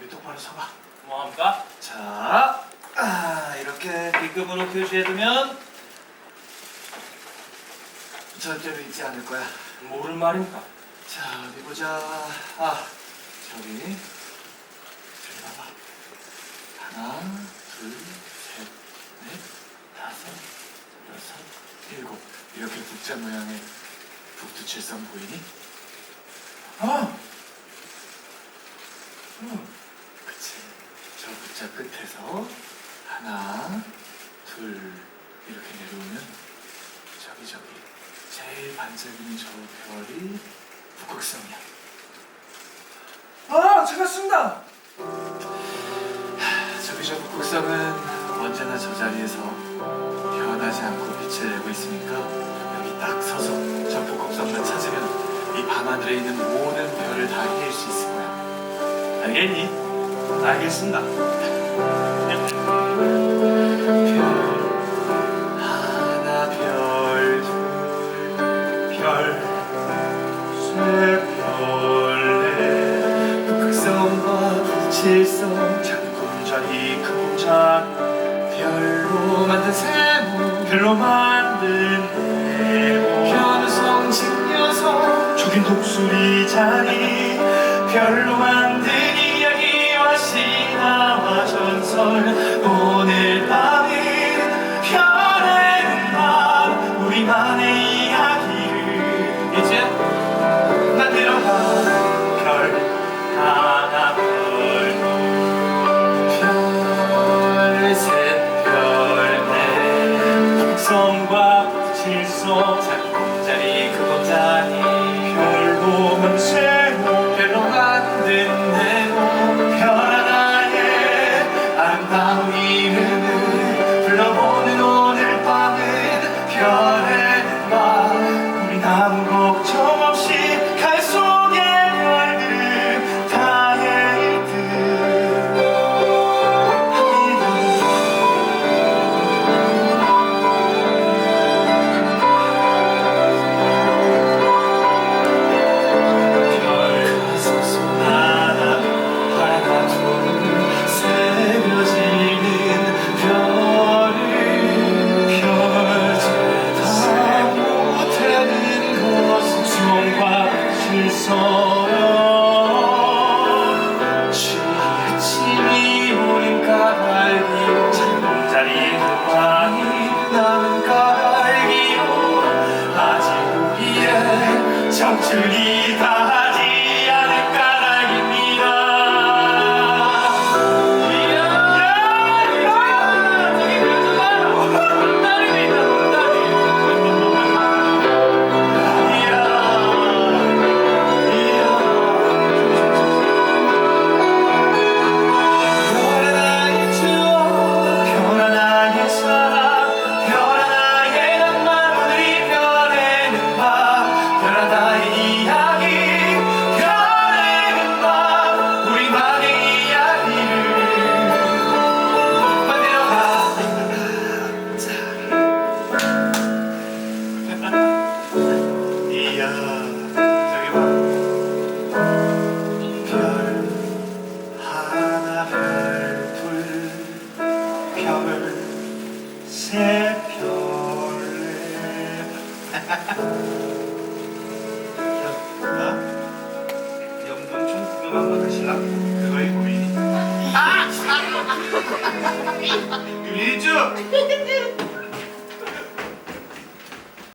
여기 똑바로 서봐. 뭐합니까? 자, 아, 이렇게 B급으로 표시해두면 절대로 잊지 않을 거야. 뭐를 말입니까? 자, 어디 보자. 아, 저기. 저기 봐봐. 하나, 둘, 셋, 넷, 다섯, 여섯, 일곱. 이렇게 국자 모양의 북두칠성 보이니? 어! 응, 국 자 끝에서 하나, 둘, 이렇게 내려오면 저기 저기 제일 반짝이는 저 별이 북극성이야. 아, 찾았습니다. 저기 저 북극성은 언제나 저 자리에서 변하지 않고 빛을 내고 있으니까 여기 딱 서서 저 북극성만 찾으면 이 밤하늘에 있는 모든 별을 다 헤일 수 있을 거야. 알겠니? 알겠습니다. 별 하나 별 둘, 별 세 별네 북극성과 북칠성 장군자리 금자 별로 만든 세모 별로 만든 네모 현우성 직녀성 저긴 독수리 자리 별로 이야기와 신화와 전설 우리 별둘별세 별에 야, 영등충 구경 한번 하실라? 그거의 고민이 아! 유리주!